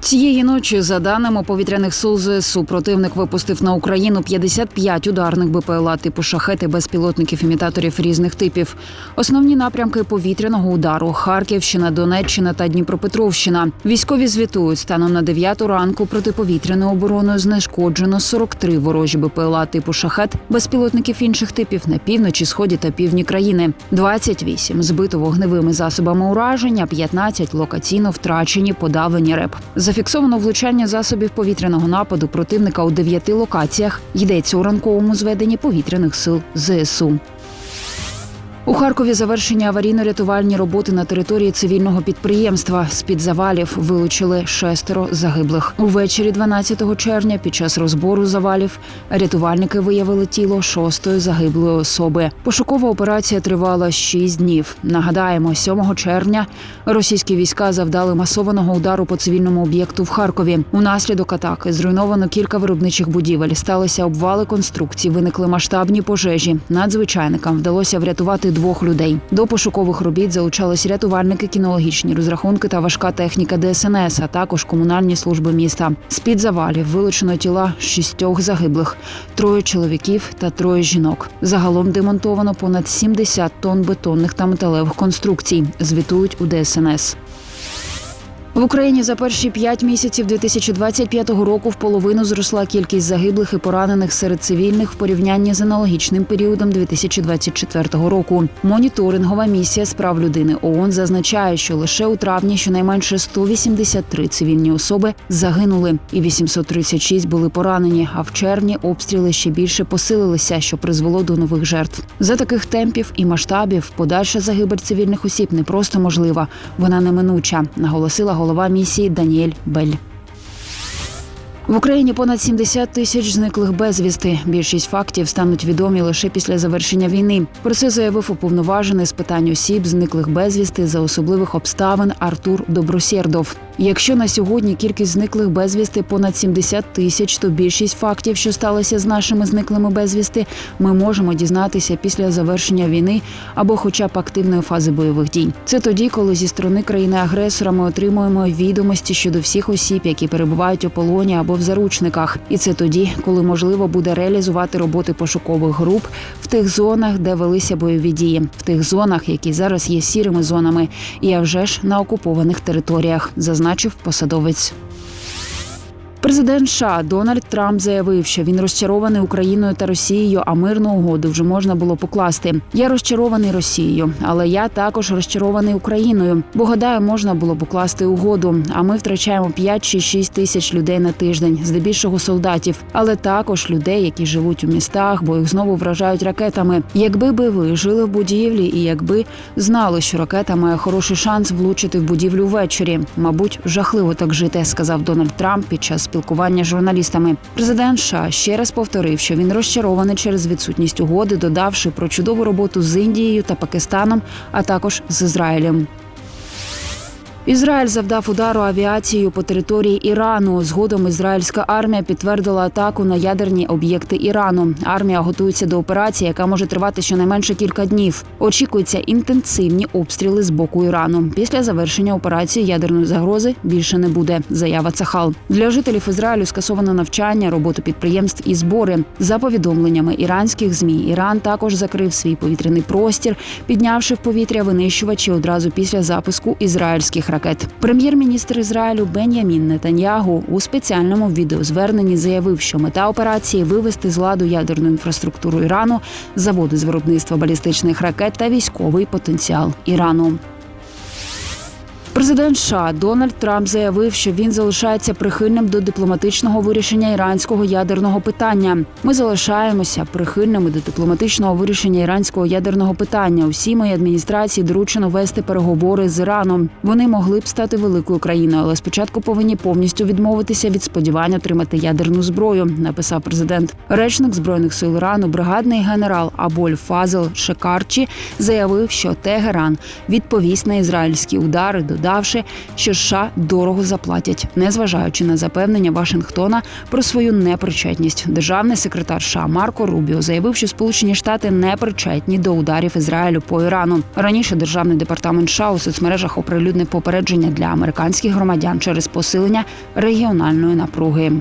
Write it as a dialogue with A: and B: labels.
A: Цієї ночі, за даними повітряних сил ЗСУ, противник випустив на Україну 55 ударних БПЛА типу шахети безпілотників імітаторів різних типів. Основні напрямки повітряного удару Харківщина, Донеччина та Дніпропетровщина. Військові звітують станом на 9 ранку протиповітряною обороною знешкоджено 43 ворожі БПЛА типу шахет безпілотників інших типів на півночі, сході та півдні країни. 28 збито вогневими засобами ураження, 15 локаційно втрачені, подавлені РЕП. Зафіксовано влучання засобів повітряного нападу противника у дев'яти локаціях. Йдеться у ранковому зведенні повітряних сил ЗСУ. У Харкові завершені аварійно-рятувальні роботи на території цивільного підприємства. З під завалів вилучили шестеро загиблих. Увечері 12 червня під час розбору завалів рятувальники виявили тіло шостої загиблої особи. Пошукова операція тривала шість днів. Нагадаємо, 7 червня російські війська завдали масованого удару по цивільному об'єкту в Харкові. Унаслідок атаки зруйновано кілька виробничих будівель. Сталися обвали конструкцій, виникли масштабні пожежі. Надзвичайникам вдалося врятувати двох людей. До пошукових робіт залучались рятувальники, кінологічні розрахунки та важка техніка ДСНС, а також комунальні служби міста. З під завалів вилучено тіла шістьох загиблих, троє чоловіків та троє жінок. Загалом демонтовано понад 70 тонн бетонних та металевих конструкцій. Звітують у ДСНС. В Україні за перші п'ять місяців 2025 року в половину зросла кількість загиблих і поранених серед цивільних в порівнянні з аналогічним періодом 2024 року. Моніторингова місія з прав людини ООН зазначає, що лише у травні щонайменше 183 цивільні особи загинули, і 836 були поранені. А в червні обстріли ще більше посилилися, що призвело до нових жертв. За таких темпів і масштабів подальша загибель цивільних осіб не просто можлива, вона неминуча, наголосила голова місії Даніель Бель. В Україні понад 70 тисяч зниклих безвісти. Більшість фактів стануть відомі лише після завершення війни. Про це заявив уповноважений з питань осіб, зниклих безвісти за особливих обставин Артур Добросєрдов. Якщо на сьогодні кількість зниклих безвісти понад 70 тисяч, то більшість фактів, що сталося з нашими зниклими безвісти, ми можемо дізнатися після завершення війни або, хоча б активної фази бойових дій. Це тоді, коли зі сторони країни-агресора ми отримуємо відомості щодо всіх осіб, які перебувають у полоні або в заручниках. І це тоді, коли можливо буде реалізувати роботи пошукових груп в тих зонах, де велися бойові дії, в тих зонах, які зараз є сірими зонами, і а вже ж на окупованих територіях, зазначив посадовець. Президент США Дональд Трамп заявив, що він розчарований Україною та Росією, а мирну угоду вже можна було покласти. Я розчарований Росією, але я також розчарований Україною. Бо гадаю, можна було покласти угоду. А ми втрачаємо 5 чи 6 тисяч людей на тиждень, здебільшого солдатів, але також людей, які живуть у містах, бо їх знову вражають ракетами. Якби би ви жили в будівлі, і якби знали, що ракета має хороший шанс влучити в будівлю ввечері. Мабуть, жахливо так жити, сказав Дональд Трамп під час спілкування з журналістами. Президент США ще раз повторив, що він розчарований через відсутність угоди, додавши про чудову роботу з Індією та Пакистаном, а також з Ізраїлем. Ізраїль завдав удару авіацією по території Ірану. Згодом ізраїльська армія підтвердила атаку на ядерні об'єкти Ірану. Армія готується до операції, яка може тривати щонайменше кілька днів. Очікуються інтенсивні обстріли з боку Ірану. Після завершення операції ядерної загрози більше не буде. Заява Цахал для жителів Ізраїлю скасовано навчання, роботу підприємств і збори. За повідомленнями іранських змі, Іран також закрив свій повітряний простір, піднявши в повітря винищувачі одразу після запуску ізраїльських ракет. Прем'єр-міністр Ізраїлю Бен'ямін Нетаньягу у спеціальному відеозверненні заявив, що мета операції вивести з ладу ядерну інфраструктуру Ірану, заводи з виробництва балістичних ракет та військовий потенціал Ірану. Президент США Дональд Трамп заявив, що він залишається прихильним до дипломатичного вирішення іранського ядерного питання. Ми залишаємося прихильними до дипломатичного вирішення іранського ядерного питання. Усі моїй адміністрації доручено вести переговори з Іраном. Вони могли б стати великою країною, але спочатку повинні повністю відмовитися від сподівань отримати ядерну зброю. Написав президент. Речник збройних сил Ірану, бригадний генерал Аболь Фазел Шекарчі заявив, що Тегеран відповість на ізраїльські удари до додавши, що США дорого заплатять, незважаючи на запевнення Вашингтона про свою непричетність. Державний секретар США Марко Рубіо заявив, що Сполучені Штати не причетні до ударів Ізраїлю по Ірану. Раніше державний департамент США у соцмережах оприлюднив попередження для американських громадян через посилення регіональної напруги.